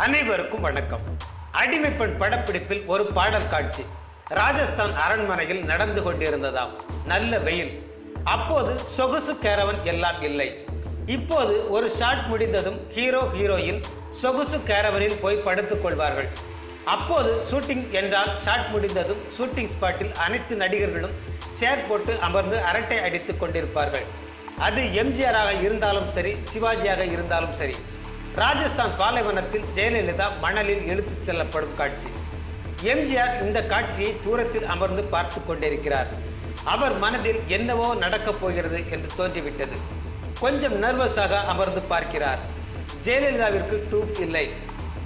அனைவருக்கும் வணக்கம். அடிமைப்பெண் படப்பிடிப்பில் ஒரு பாடல் காட்சி. ராஜஸ்தான் அரண்மனையில் நடந்து கொண்டிருந்ததாம். நல்ல வெயில். அப்போது சொகுசு கேரவன் எல்லாம் இல்லை. இப்போது ஒரு ஷாட் முடிந்ததும் ஹீரோ ஹீரோயின் சொகுசு கேரவனில் போய் படுத்துக் கொள்வார்கள். அப்போது ஷூட்டிங் என்றால் ஷாட் முடிந்ததும் ஷூட்டிங் ஸ்பாட்டில் அனைத்து நடிகர்களும் சேர் போட்டு அமர்ந்து அரட்டை அடித்துக் கொண்டிருப்பார்கள். அது எம்ஜிஆராக இருந்தாலும் சரி சிவாஜியாக இருந்தாலும் சரி ராஜஸ்தான் பாலைவனத்தில் ஜெயலலிதா மணலில் இழுத்துச் செல்லப்படும் காட்சி. எம்ஜிஆர் இந்த காட்சியை தூரத்தில் அமர்ந்து பார்த்து கொண்டிருக்கிறார். அவர் மனதில் என்னவோ நடக்கப் போகிறது என்று தோன்றிவிட்டது. கொஞ்சம் நர்வஸாக அமர்ந்து பார்க்கிறார். ஜெயலலிதாவிற்கு டூப் இல்லை.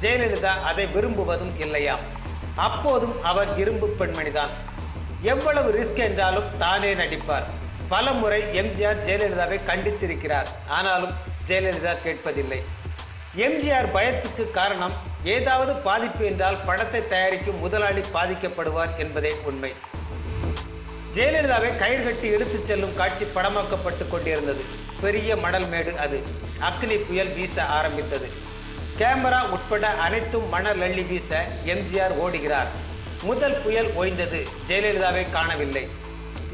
ஜெயலலிதா அதை விரும்புவதும் இல்லையாம். அப்போதும் அவர் இரும்பு பெண்மணிதான். எவ்வளவு ரிஸ்க் என்றாலும் தானே நடிப்பார். பல முறை எம்ஜிஆர் ஜெயலலிதாவை கண்டித்திருக்கிறார். ஆனாலும் ஜெயலலிதா கேட்பதில்லை. எம்ஜிஆர் பயத்துக்கு காரணம் ஏதாவது பாதிப்பு என்றால் படத்தை தயாரிக்கும் முதலாளி பாதிக்கப்படுவார் என்பதே உண்மை. ஜெயலலிதாவை கயிறு கட்டி இழுத்துச் செல்லும் காட்சி படமாக்கப்பட்டு கொண்டிருந்தது. பெரிய மணல் மேடு அது. அக்னி புயல் வீச ஆரம்பித்தது. கேமரா உட்பட அனைத்தும் மணல் அள்ளி வீச எம்ஜிஆர் ஓடுகிறார். முதல் புயல் ஓய்ந்தது ஜெயலலிதாவை காணவில்லை.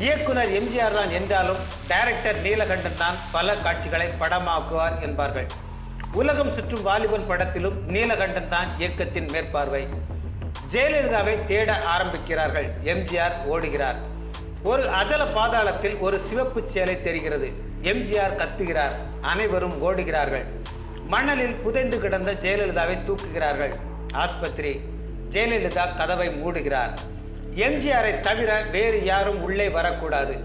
இயக்குனர் எம்ஜிஆர் தான் என்றாலும் டைரக்டர் நீலகண்டன் தான் பல காட்சிகளை படமாக்குவார் என்பார்கள். உலகம் சுற்றும் வாலிபன் படத்திலும் நீலகண்டன் தான் இயக்கத்தின் மேற்பார்வை. ஜெயலலிதாவை தேட ஆரம்பிக்கிறார்கள். எம்ஜிஆர் ஓடுகிறார். ஒரு அதல பாதாளத்தில் ஒரு சிவப்பு சேலை தெரிகிறது. எம்ஜிஆர் கத்துகிறார். அனைவரும் ஓடுகிறார்கள். மணலில் புதைந்து கிடந்த ஜெயலலிதாவை தூக்குகிறார்கள். ஆஸ்பத்திரி. ஜெயலலிதா கதவை மூடுகிறார். எம்ஜிஆரை தவிர வேறு யாரும் உள்ளே வரக்கூடாது.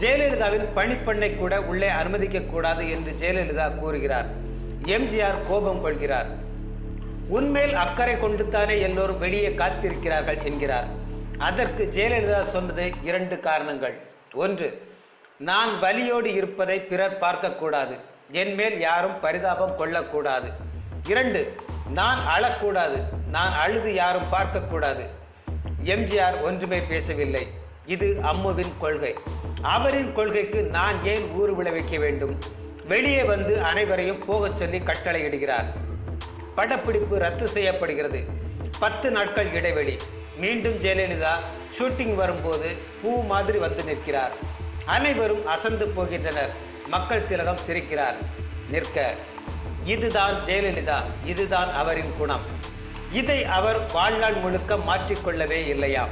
ஜெயலலிதாவின் பணிப்பெண்ணை கூட உள்ளே அனுமதிக்கக்கூடாது என்று ஜெயலலிதா கூறுகிறார். எம்ஜிஆர் கோபம் கொள்கிறார். உன்மேல் அக்கறை கொண்டுத்தானே எல்லோரும் வெளியே காத்திருக்கிறார்கள் என்கிறார். அதற்கு ஜெயலலிதா சொன்னது இரண்டு காரணங்கள். ஒன்று நான் வலியோடு இருப்பதை பிறர் பார்க்கக்கூடாது. என் மேல் யாரும் பரிதாபம் கொள்ளக்கூடாது. இரண்டு நான் அழக்கூடாது. நான் அழுது யாரும் பார்க்கக்கூடாது. எம்ஜிஆர் ஒன்றுமே பேசவில்லை. இது அம்முவின் கொள்கை. அவரின் கொள்கைக்கு நான் ஏன் ஊறு விளைவிக்க வேண்டும்? வெளியே வந்து அனைவரையும் போகச் சொல்லி கட்டளையிடுகிறார். படப்பிடிப்பு ரத்து செய்யப்படுகிறது. பத்து நாட்கள் இடைவெளி. மீண்டும் ஜெயலலிதா ஷூட்டிங் வரும்போது பூ மாதிரி வந்து நிற்கிறார். அனைவரும் அசந்து போகின்றனர். மக்கள் திலகம் சிரிக்கிறார். நிற்க இதுதான் ஜெயலலிதா. இதுதான் அவரின் குணம். இதை அவர் வாழ்நாள் முழுக்க மாற்றிக்கொள்ளவே இல்லையா?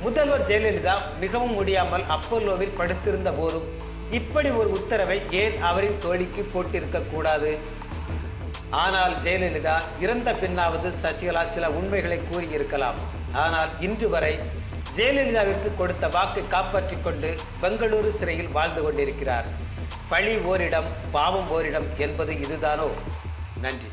முதல்வர் ஜெயலலிதா மிகவும் முடியாமல் அப்பல்லோவில் படுத்திருந்த போதும் இப்படி ஒரு உத்தரவை ஏன் அவரின் தோழிக்கு போட்டிருக்க கூடாது? ஆனால் ஜெயலலிதா இறந்த பின்னாவது சசிகலா சில உண்மைகளை கூறியிருக்கலாம். ஆனால் இன்று வரை ஜெயலலிதாவிற்கு கொடுத்த வாக்கை காப்பாற்றிக் கொண்டு பெங்களூரு சிறையில் வாழ்ந்து கொண்டிருக்கிறார். பழி ஓரிடம் பாவம் ஓரிடம் என்பது இதுதானோ? நன்றி.